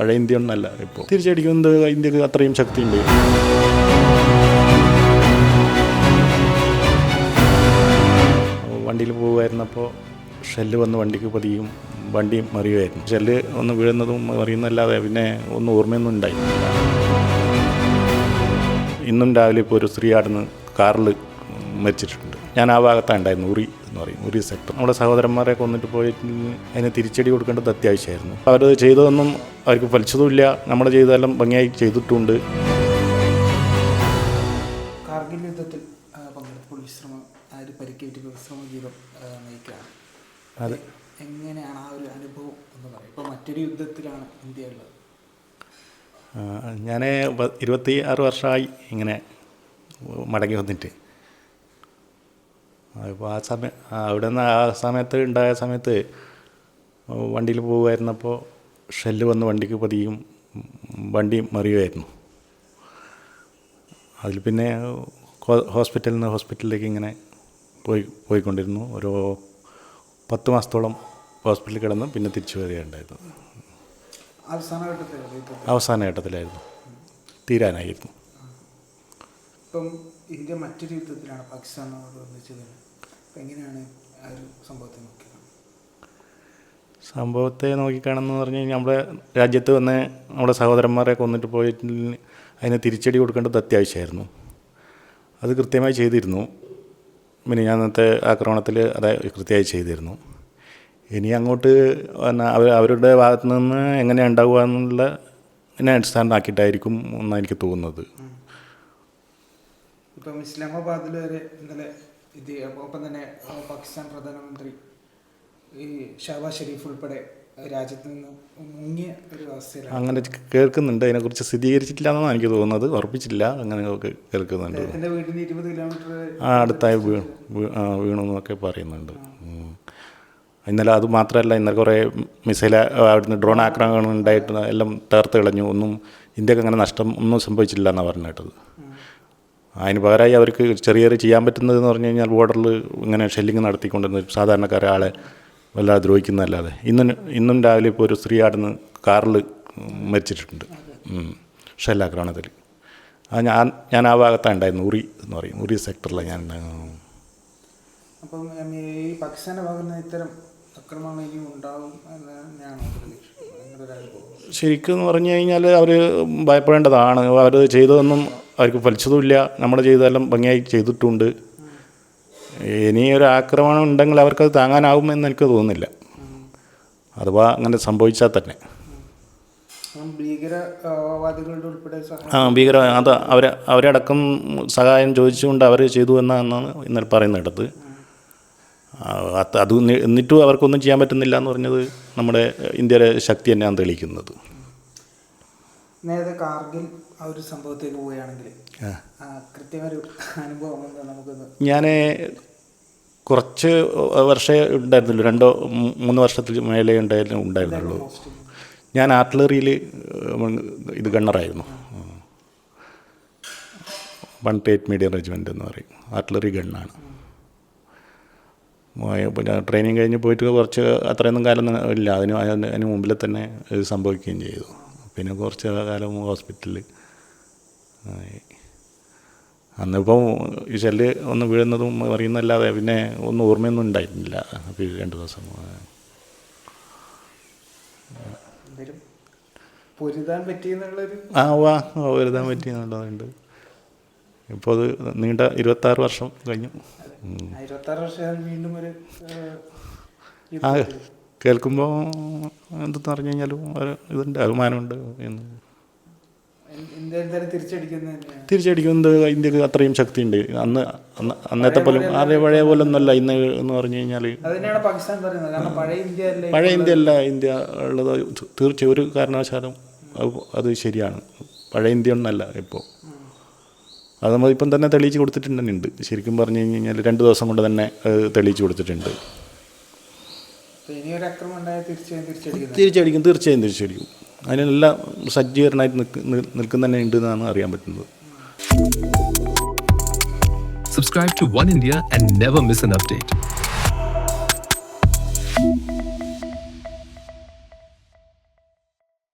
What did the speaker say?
പഴയ ഇന്ത്യ ഒന്നല്ല ഇപ്പോൾ തിരിച്ചടിക്കുന്നത് ഇന്ത്യയ്ക്ക് അത്രയും ശക്തിയുണ്ട്. വണ്ടിയിൽ പോകുമായിരുന്നപ്പോൾ ഷെല്ല് വന്ന് വണ്ടിക്ക് പതിയും വണ്ടി മറിയുമായിരുന്നു. ഷെല്ല് ഒന്ന് വീഴുന്നതും മറിയുന്നല്ലാതെ പിന്നെ ഒന്നും ഓർമ്മയൊന്നും ഉണ്ടായിരുന്നില്ല ഇന്നും രാവിലെ ഇപ്പോൾ ഒരു സ്ത്രീ ആടുന്ന് കാറിൽ മരിച്ചിട്ടുണ്ട്. ഞാൻ ആ ഭാഗത്താണ് ഉണ്ടായിരുന്നു ഉറി എന്ന് പറയും. ഒരു സെക്ടർ നമ്മുടെ സഹോദരന്മാരെ കൊന്നിട്ട് പോയി അതിന് തിരിച്ചടി കൊടുക്കേണ്ടത് അത്യാവശ്യമായിരുന്നു. അവരത് ചെയ്തതൊന്നും അവർക്ക് ഫലിച്ചതുമില്ല. നമ്മൾ ചെയ്തതെല്ലാം ഭംഗിയായി ചെയ്തിട്ടുണ്ട്. കാർഗിൽ യുദ്ധത്തിൽ പങ്കെടുത്തപ്പോൾ വിശ്രമം ഒരു പരിക്കേറ്റ് വിശ്രമ ജീവിതം നയിക്കുകയാണ്. അതെ. എങ്ങനെയാണ് ആ ഒരു അനുഭവം എന്ന് പറയും ഇപ്പോൾ മറ്റൊരു യുദ്ധത്തിലാണ് ഇന്ത്യ ഉള്ളത്. ഞാൻ ഇരുപത്തി ആറ് വർഷമായി ഇങ്ങനെ മടങ്ങി വന്നിട്ട്. അപ്പോൾ ആ സമയം അവിടെ നിന്ന് ആ സമയത്ത് ഉണ്ടായ സമയത്ത് വണ്ടിയിൽ പോകുമായിരുന്നപ്പോൾ ഷെല്ല് വന്ന് വണ്ടിക്ക് പതിയും വണ്ടി മറിയുമായിരുന്നു. അതിൽ പിന്നെ ഹോസ്പിറ്റലിൽ നിന്ന് ഹോസ്പിറ്റലിലേക്ക് ഇങ്ങനെ പോയി പോയിക്കൊണ്ടിരുന്നു. ഒരു പത്ത് മാസത്തോളം ഹോസ്പിറ്റലിൽ കിടന്ന് പിന്നെ തിരിച്ചു വരികയുണ്ടായിരുന്നു. അവസാന ഘട്ടത്തിലായിരുന്നു. തീരാനായിരുന്നു. ഇപ്പം ഇന്ത്യ മറ്റൊരു യുദ്ധത്തിലാണ് പാകിസ്ഥാനോട് ഒന്നിച്ചത് അപ്പം എങ്ങനെയാണ് ആ ഒരു സംഭവത്തെ നോക്കിയത് സംഭവത്തെ നോക്കിക്കാണെന്ന് പറഞ്ഞു കഴിഞ്ഞാൽ നമ്മുടെ രാജ്യത്ത് വന്ന് നമ്മുടെ സഹോദരന്മാരെ കൊന്നിട്ട് പോയിട്ട് അതിന് തിരിച്ചടി കൊടുക്കേണ്ടത് അത്യാവശ്യമായിരുന്നു. അത് കൃത്യമായി ചെയ്തിരുന്നു. പിന്നെ ഞാൻ അന്നത്തെ ആക്രമണത്തിൽ അത് കൃത്യമായി ചെയ്തിരുന്നു. ഇനി അങ്ങോട്ട് അവർ അവരുടെ ഭാഗത്തു നിന്ന് എങ്ങനെ ഉണ്ടാവുക എന്നുള്ള അടിസ്ഥാനമാക്കിയിട്ടായിരിക്കും എന്നാണ് എനിക്ക് തോന്നുന്നത്. ഇപ്പം ഇസ്ലാമാബാദിൽ വരെ ഇന്നലെ ഇത് ഒപ്പം തന്നെ പാകിസ്ഥാൻ പ്രധാനമന്ത്രി ഈ ഷഹബാസ് ഷെരീഫ് ഉൾപ്പെടെ രാജ്യത്ത് നിന്ന് മുങ്ങിയ ഒരു അവസ്ഥയിലാണ്. അങ്ങനെ കേൾക്കുന്നുണ്ട്. അതിനെക്കുറിച്ച് സ്ഥിരീകരിച്ചിട്ടില്ല എന്നാണ് എനിക്ക് തോന്നുന്നത്. ഉറപ്പിച്ചില്ല. അങ്ങനെ കേൾക്കുന്നുണ്ട്. എന്റെ വീട്ടിൽ നിന്ന് ഇരുപത് കിലോമീറ്റർ ആ അടുത്തായി വീണു എന്നൊക്കെ പറയുന്നുണ്ട്. ഇന്നലെ അത് മാത്രമല്ല ഇന്നലെ കുറേ മിസൈൽ അവിടുന്ന് ഡ്രോൺ ആക്രമണം ഉണ്ടായിട്ട് എല്ലാം തകർത്ത് കളഞ്ഞു. ഒന്നും ഇന്ത്യയ്ക്ക് അങ്ങനെ നഷ്ടം ഒന്നും സംഭവിച്ചില്ല എന്നാണ് പറഞ്ഞു കേട്ടത് അതിന് പകരമായി അവർക്ക് ചെറിയ ചെറിയ ചെയ്യാൻ പറ്റുന്നതെന്ന് പറഞ്ഞു കഴിഞ്ഞാൽ ബോർഡറിൽ ഇങ്ങനെ ഷെല്ലിങ് നടത്തിക്കൊണ്ടിരുന്ന സാധാരണക്കാരെ ആളെ വല്ലാതെ ദ്രോഹിക്കുന്നതല്ലാതെ. ഇന്നും ഇന്നും രാവിലെ ഇപ്പോൾ ഒരു സ്ത്രീ ആടുന്ന് കാറിൽ മരിച്ചിട്ടുണ്ട്. ഷെല്ലാക്രമണത്തിൽ ആ ഞാൻ ഞാൻ ആ ഭാഗത്താണ് ഉണ്ടായിരുന്നു ഉറി എന്ന് പറയും. ഉറി സെക്ടറിലാണ് ഞാൻ. അപ്പം ഈ പാകിസ്ഥാന്റെ ഭാഗത്ത് ഇത്തരം അക്രമങ്ങൾ ഉണ്ടാവും ശരിക്കും എന്ന് പറഞ്ഞു കഴിഞ്ഞാൽ അവർ ഭയപ്പെടേണ്ടതാണ്. അവർ ചെയ്തതൊന്നും അവർക്ക് ഫലിച്ചതുമില്ല. നമ്മൾ ചെയ്തതെല്ലാം ഭംഗിയായി ചെയ്തിട്ടുണ്ട്. ഇനി ഒരു ആക്രമണം ഉണ്ടെങ്കിൽ അവർക്കത് താങ്ങാനാവുമെന്ന് എനിക്ക് തോന്നുന്നില്ല. അഥവാ അങ്ങനെ സംഭവിച്ചാൽ തന്നെ. ആ ഭീകര അത് അവർ അവരടക്കം സഹായം ചോദിച്ചുകൊണ്ട് അവർ ചെയ്തു എന്നാണ് ഇന്നലെ പറയുന്ന കേട്ടത് അത് അത് എന്നിട്ടും അവർക്കൊന്നും ചെയ്യാൻ പറ്റുന്നില്ല എന്ന് പറഞ്ഞത് നമ്മുടെ ഇന്ത്യയുടെ ശക്തി തന്നെയാണ് തെളിയിക്കുന്നത്. നേരത്തെ കാർഗിൽ ആ ഒരു സംഭവത്തേക്ക് പോവുകയാണെങ്കിൽ കൃത്യമൊരു അനുഭവം നമുക്ക് നമുക്കൊന്ന് ഞാൻ കുറച്ച് വർഷമേ ഉണ്ടായിരുന്നുള്ളൂ. രണ്ടോ മൂന്ന് വർഷത്തിൽ മേലെ ഉണ്ടായിരുന്നു ഉണ്ടായിരുന്നുള്ളൂ. ഞാൻ ആർട്ടിലറിയിൽ ഇത് ഗണ്ണറായിരുന്നു. വൺ പേറ്റ് മീഡിയം റെജിമെന്റ് എന്ന് പറയും. ആർട്ടിലറി ഗണ്ണാണ്. പിന്നെ ട്രെയിനിങ് കഴിഞ്ഞ് പോയിട്ട് കുറച്ച് അത്രയൊന്നും കാലം ഇല്ല. അതിന് അതിന് അതിന് മുമ്പിൽ തന്നെ ഇത് സംഭവിക്കുകയും ചെയ്തു. പിന്നെ കുറച്ച് കാലം ഹോസ്പിറ്റലിൽ അന്നിപ്പം ഈ ഷെല്ല് ഒന്ന് വീഴുന്നതും അറിയുന്നല്ലാതെ പിന്നെ ഒന്നും ഓർമ്മയൊന്നും ഉണ്ടായിരുന്നില്ല. അപ്പോൾ രണ്ട് ദിവസം. ആ വാ. പൊരുതാൻ പറ്റിയെന്നുള്ളതുണ്ട്. ഇപ്പോൾ അത് നീണ്ട ഇരുപത്താറ് വർഷം കഴിഞ്ഞു. ഇരുപത്താറ് വർഷം വീണ്ടും ഒരു ആ. കേൾക്കുമ്പോൾ എന്തെന്ന് പറഞ്ഞു കഴിഞ്ഞാലും ഒരു ഇതുണ്ട് അഭിമാനമുണ്ട് എന്ന്. തിരിച്ചടിക്കുന്നത് ഇന്ത്യയ്ക്ക് അത്രയും ശക്തിയുണ്ട്. അന്ന് അന്ന് അന്നത്തെ പോലും അതേ പഴയ പോലെ ഒന്നല്ല ഇന്ന് എന്ന് പറഞ്ഞു കഴിഞ്ഞാൽ പഴയ ഇന്ത്യ അല്ലേ ഇന്ത്യ ഉള്ളത്. തീർച്ചയായും ഒരു കാരണവശാലും അത് ശരിയാണ്. പഴയ ഇന്ത്യ ഒന്നല്ല ഇപ്പോൾ അത് നമ്മൾ ഇപ്പം തന്നെ തെളിയിച്ച് കൊടുത്തിട്ടുണ്ട് ശരിക്കും പറഞ്ഞു കഴിഞ്ഞാൽ രണ്ട് ദിവസം കൊണ്ട് തന്നെ തെളിയിച്ച് കൊടുത്തിട്ടുണ്ട് അപ്പൊ ഇനിയൊരു അക്രമം ഉണ്ടായാൽ തീർച്ചയായും തിരിച്ചടിക്കുന്നത് തിരിച്ചടിക്കും. തീർച്ചയായും തിരിച്ചടിക്കും. അതിനെല്ലാം സജ്ജീകരണമായിട്ട് നിൽക്ക് നിൽക്കുന്ന തന്നെ ഉണ്ട് എന്നാണ് അറിയാൻ പറ്റുന്നത്. Subscribe to One India and never miss an update.